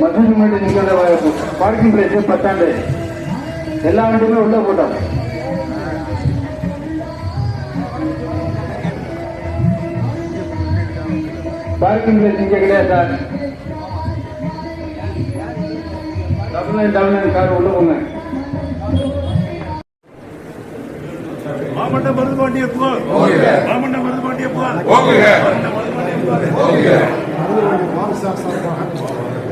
மசூதி முன்னாடி நிற்கிற பார்க்கிங் பிளேஸ் பத்தாண்டு எல்லா வண்டியுமே உள்ள போட்டோம். பார்க்கிங் பிளேஸ் இங்கே கிடையாது sir. Double nine double nine car உள்ள போங்க. மாமண்ட மருது பாண்டிய புகழ் மாமண்ட மருது பாண்டிய புகழ் இங்க பாருங்க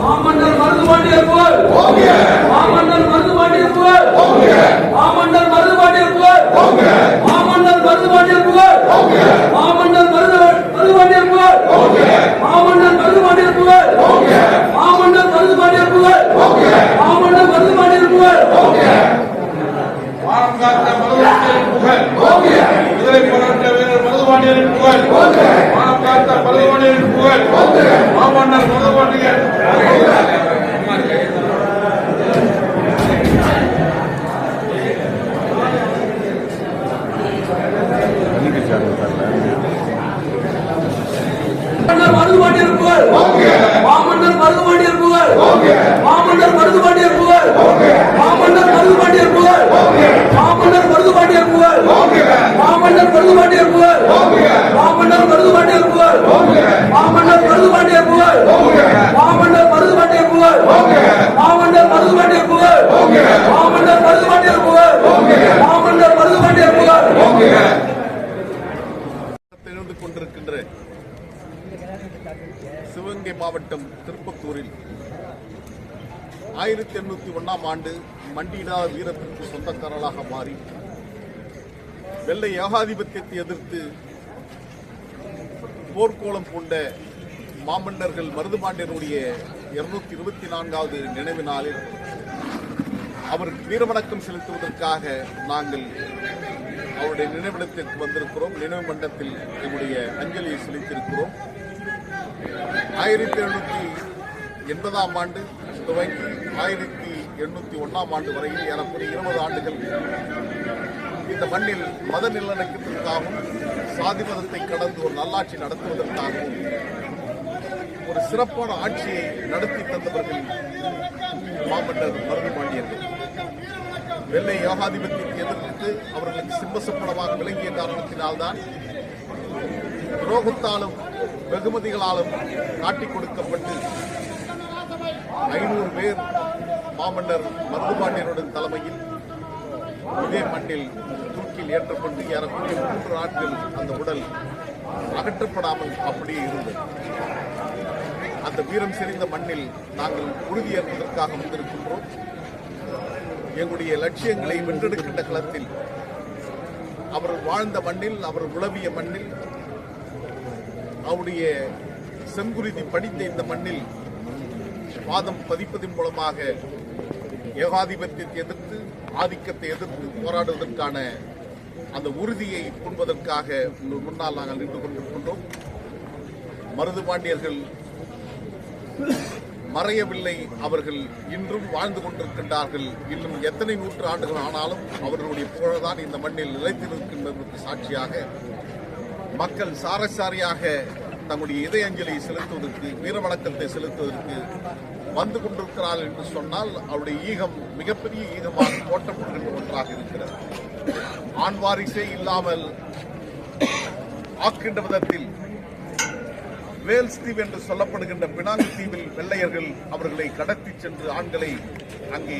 மாமன்னர் மருந்து மாட்டியர் போல் ஓகே மாமன்னர் மருந்து மாட்டியர் போல் ஓகே மாமன்னர் மருந்து மாட்டியர் போல் ஓகே மாமன்னர் மருந்து மாட்டியர் போல் ஓகே மாமன்னர் மருந்து மருந்து மாட்டியர் போல் ஓகே மாமன்னர் மருந்து மாட்டியர் போல் ஓகே மாமன்னர் புகழ் ஓகே காத்த மருந்து புகழ் గవర్నర్ சிவகங்கை மாவட்டம் திருப்பத்தூரில் ஆயிரத்தி எண்ணூத்தி ஒன்னாம் ஆண்டு மண்டியிடாத வீரத்திற்கு சொந்தக்காரர்களாக மாறி வெள்ளை ஏகாதிபத்தியத்தை எதிர்த்து போர்க்கோளம் பூண்ட மாமன்னர்கள் மருதுபாண்டியனுடைய இருநூத்தி இருபத்தி நான்காவது நினைவு நாளில் அவருக்கு வீரவணக்கம் செலுத்துவதற்காக நாங்கள் அவருடைய நினைவிடத்திற்கு வந்திருக்கிறோம். நினைவு மண்டத்தில் எங்களுடைய அஞ்சலியை செலுத்தியிருக்கிறோம். ஆயிரத்தி எழுநூத்தி எண்பதாம் ஆண்டு துவங்கி ஆயிரத்தி எண்ணூத்தி ஒன்னாம் ஆண்டு வரையில் ஏறக்குறைய இருபது ஆண்டுகள் இந்த மண்ணில் மத நிலநடுக்கத்திற்காகவும் சாதி மதத்தை கடந்து ஒரு நல்லாட்சி நடத்துவதற்காகவும் ஒரு சிறப்பான ஆட்சியை நடத்தி தந்தவர்கள் மாமன்னர் மருது பாண்டியர்கள் வெள்ளை ஏகாதிபத்தியத்தை எதிர்த்து அவர்களுக்கு சிம்மசப்படமாக விளங்கிய காரணத்தினால்தான் துரோகத்தாலும் வெகுமதிகளாலும் காட்டிக் கொடுக்கப்பட்டு ஐநூறு பேர் மாமன்னர் மருதுபாண்டியனுடன் தலைமையில் இதே மண்ணில் தூக்கில் ஏற்றப்பட்டு ஏறக்கூடிய மூன்று நாட்கள் அந்த உடல் அகற்றப்படாமல் அப்படியே இருந்தது. அந்த வீரம் செறிந்த மண்ணில் நாங்கள் உறுதியேற்பதற்காக வந்திருக்கின்றோம். எங்களுடைய லட்சியங்களை வென்றெடுக்கின்ற களத்தில் அவர் வாழ்ந்த மண்ணில் அவர் உழவிய மண்ணில் அவருடைய செங்குருதி படித்த இந்த மண்ணில் வாதம் பதிப்பதன் மூலமாக ஏகாதிபத்தியத்தை எதிர்த்து ஆதிக்கத்தை எதிர்த்து போராடுவதற்கான அந்த உறுதியை பூண்பதற்காக உங்கள் முன்னால் நாங்கள் நின்று கொண்டிருக்கின்றோம். மருது பாண்டியர்கள் மறையவில்லை. அவர்கள் இன்றும் வாழ்ந்து கொண்டிருக்கின்றார்கள். இன்னும் எத்தனை நூற்று ஆண்டுகள் ஆனாலும் அவர்களுடைய புகழ்தான் இந்த மண்ணில் நிலைத்திருக்கின்றதற்கு சாட்சியாக மக்கள் சாரசாரியாக தங்களுடைய இதய அஞ்சலியை செலுத்துவதற்கு வீரவணக்கத்தை செலுத்துவதற்கு வந்து கொண்டிருக்கிறாள் என்று சொன்னால் அவருடைய ஈகம் மிகப்பெரிய ஈகமாக போட்டப்படுகின்ற ஒன்றாக இருக்கிறது. ஆண் வாரிசே இல்லாமல் ஆக்கின்ற விதத்தில் வேல்ஸ் தீவு என்று சொல்லப்படுகின்ற பினாங்கு தீவில் வெள்ளையர்கள் அவர்களை கடத்திச் சென்று ஆண்களை அங்கே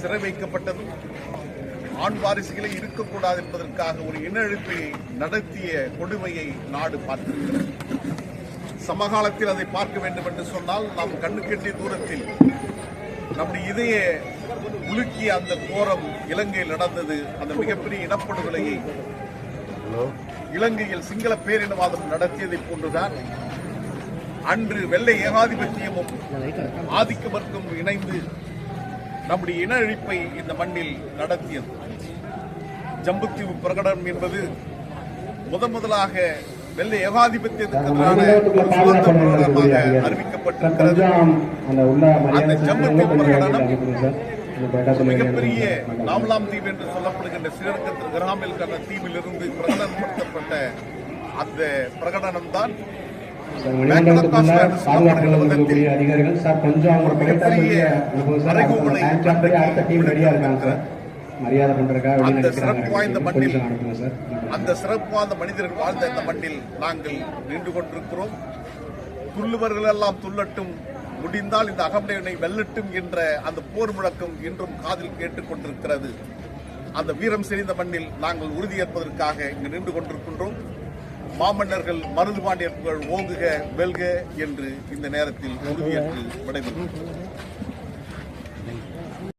சிறை வைக்கப்பட்டது ஆண் வாரிசுகளே இருக்கக்கூடாது என்பதற்காக ஒரு இன அழிப்பை நடத்திய கொடுமையை நாடு பார்த்திருக்கிறது. சமகாலத்தில் அதை பார்க்க வேண்டும் என்று சொன்னால் நாம் கண்ணுக்கெட்டிய தூரத்தில் நம்முடைய இதய உலுக்கிய அந்த கோரம் இலங்கையில் நடந்தது அந்த மிகப்பெரிய இனப்படுகொலையை இலங்கையில் சிங்கள பேரினவாதம் நடத்தியதை போன்றுதான் அன்று வெள்ளை ஏகாதிபத்தியமும் ஆதிக்க வர்க்கம் இணைந்து நம்முடைய இன அழிப்பை இந்த மண்ணில் நடத்தியது. ஜம்புத்தீவு பிரகடனம் என்பது முதன் முதலாக வெள்ளை ஏகாதிபத்தியத்துக்கு எதிரான ஒரு சுதந்திர பிரகடனமாக அறிவிக்கப்பட்டிருக்கிறது. அந்த பிரகடனம் மிகப்பெரிய நாவலாம் தீவு என்று சொல்லப்படுகின்ற ஸ்ரீரங்கத்தில் கிராமில் கண்ண தீவிலிருந்து பிரகடனப்படுத்தப்பட்ட அந்த பிரகடனம் தான் அதிகாரிகள் சார் கொஞ்சம் அவங்க பேட்டா சொல்லி மரியாதை பண்றதுக்காக அந்த சிறப்பு வாய்ந்த மண்ணில் அந்த சிறப்பு வாய்ந்த மனிதர்கள் வாழ்ந்த இந்த மண்ணில் நாங்கள் நின்று கொண்டிருக்கிறோம். துள்ளுவர்கள் எல்லாம் துள்ளட்டும் முடிந்தால் இந்த அகமடையனை வெல்லட்டும் என்ற அந்த போர் முழக்கம் இன்றும் காதில் கேட்டுக் கொண்டிருக்கிறது. அந்த வீரம் செறிந்த மண்ணில் நாங்கள் உறுதியேற்பதற்காக இங்கு நின்று கொண்டிருக்கின்றோம். மாமன்னர்கள் மருது பாண்டியர்கள் ஓங்குக வெல்க என்று இந்த நேரத்தில் உறுதியேற்று விடைபெறுகிறோம்.